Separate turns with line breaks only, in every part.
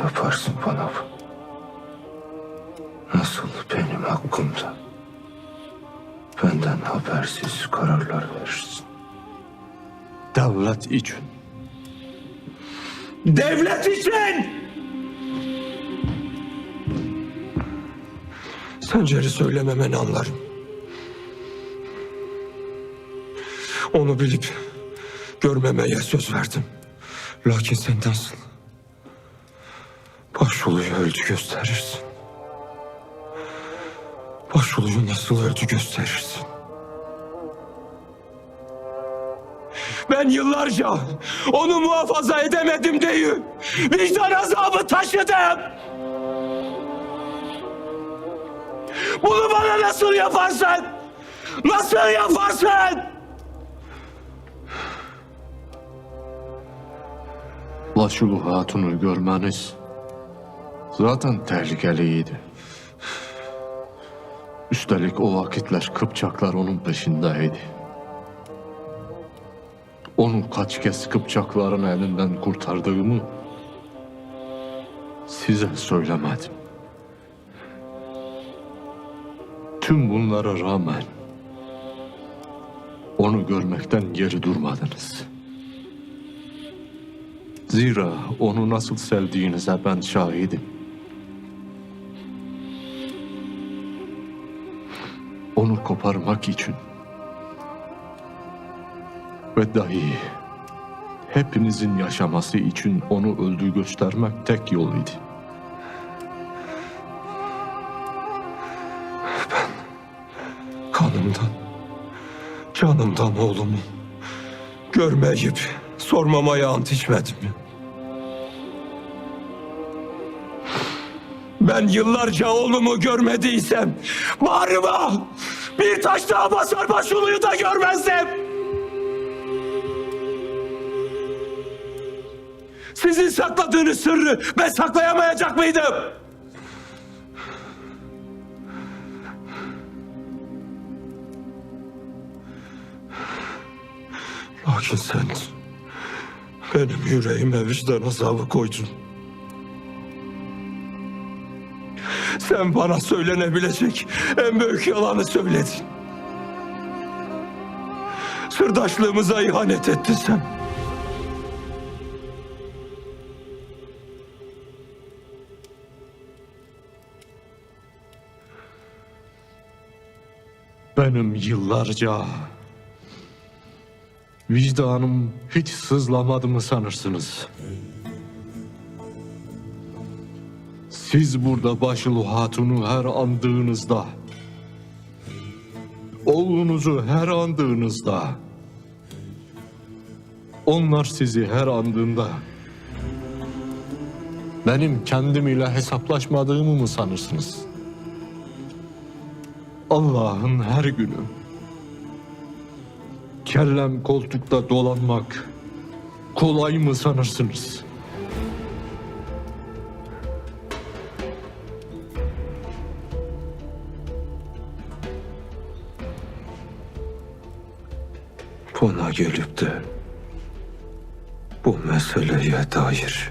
yaparsın bana bu? Nasıl benim hakkımda? Benden habersiz kararlar verirsin.
Devlet için.
Devlet için! Sencer'i söylememen anlarım. Onu bilip görmemeye söz verdim. Lakin sen Başuluyu öldü gösterirsin. Başuluyu nasıl öldü gösterirsin. Ben yıllarca onu muhafaza edemedim diye vicdan azabı taşıdım. Bunu bana nasıl yaparsın? Nasıl yaparsın?
Başulu Hatun'u görmeniz zaten tehlikeliydi. Üstelik o vakitler Kıpçaklar onun peşindeydi. Onu kaç kez Kıpçakların elinden kurtardığımı size söylemedim. Tüm bunlara rağmen onu görmekten geri durmadınız. Zira onu nasıl sevdiğinize ben şahidim. Koparmak için ve dahi hepinizin yaşaması için onu öldü göstermek tek yol idi.
Kanımdan, canımdan oğlumu görmeyip sormamaya ant içmedim Ben yıllarca oğlumu görmediysem bağrıma bir taş daha basar başuluyu da görmezdim. Sizin sakladığınız sırrı ben saklayamayacak mıydım? Lakin sen benim yüreğime vicdan azabı koydun. Sen bana söylenebilecek en büyük yalanı söyledin. Sırdaşlığımıza ihanet ettin sen.
Benim yıllarca vicdanım hiç sızlamadı mı sanırsınız? Siz burada Başılı Hatun'u her andığınızda, oğlunuzu her andığınızda, onlar sizi her andığında, benim kendim ile hesaplaşmadığımı mı sanırsınız? Allah'ın her günü kellem koltukta dolanmak kolay mı sanırsınız?
Bana gelip de bu meseleye dair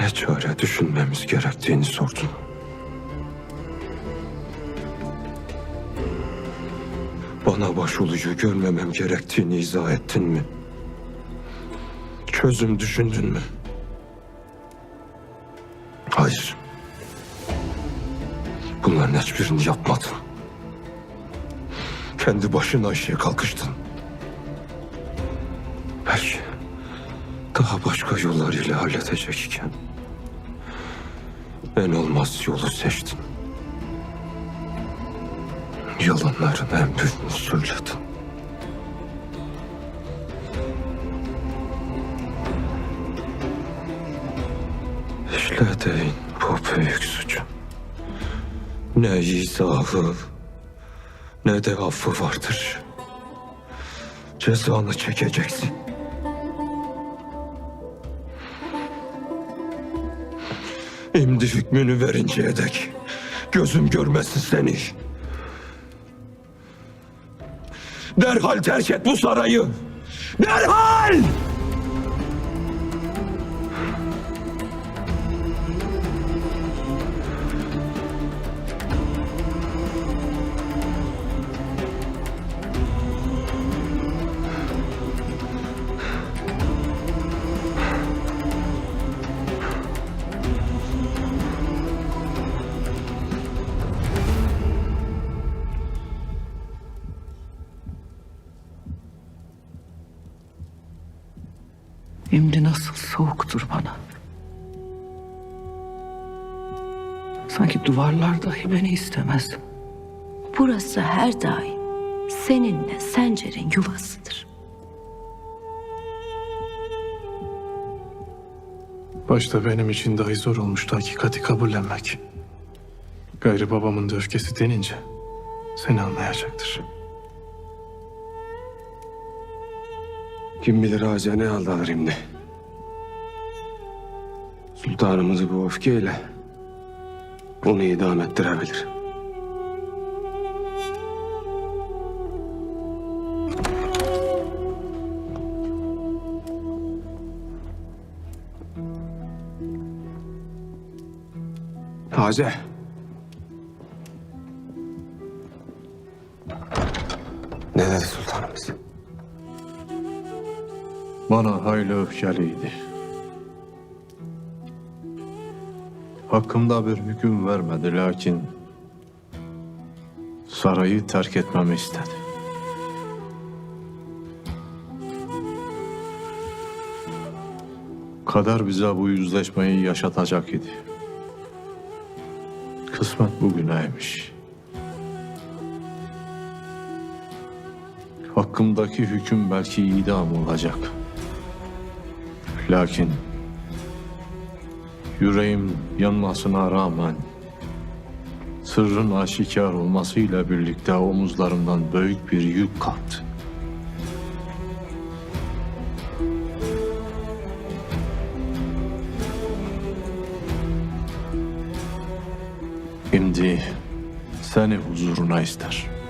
ne çare düşünmemiz gerektiğini sordun. Bana başolucu görmemem gerektiğini izah ettin mi? Çözüm düşündün mü? Hayır. Bunların hiçbirini yapmadın. Kendi başına işe kalkıştın. Belki daha başka yollar ile halledecek iken en olmaz yolu seçtin. Yalanların en büyüğünü söyledin. İşlediğin bu büyük suçun ne izahı ne de affı vardır. Cezanı çekeceksin. Şimdi hükmünü verinceye dek gözüm görmesin seni. Derhal terk et bu sarayı. Derhal!
Nasıl soğuktur bana. Sanki duvarlar dahi beni istemez.
Burası her daim seninle Sencer'in yuvasıdır.
Başta benim için dahi zor olmuştu hakikati kabullenmek. Gayrı babamın da öfkesi denince seni anlayacaktır.
Kim bilir ağaca ne aldanır şimdi. Sultanımızı bu öfkeyle onu idam ettirebilir. Hace. Ne dedi sultanımız?
Bana hayli öfkeliydi. Hakkımda bir hüküm vermedi lakin sarayı terk etmemi istedi. Kader bize bu yüzleşmeyi yaşatacak idi. Kısmet bugüneymiş. Hakkımdaki hüküm belki idam olacak. Lakin yüreğim yanmasına rağmen sırrın aşikar olmasıyla birlikte omuzlarımdan büyük bir yük kalktı. Şimdi seni huzuruna ister.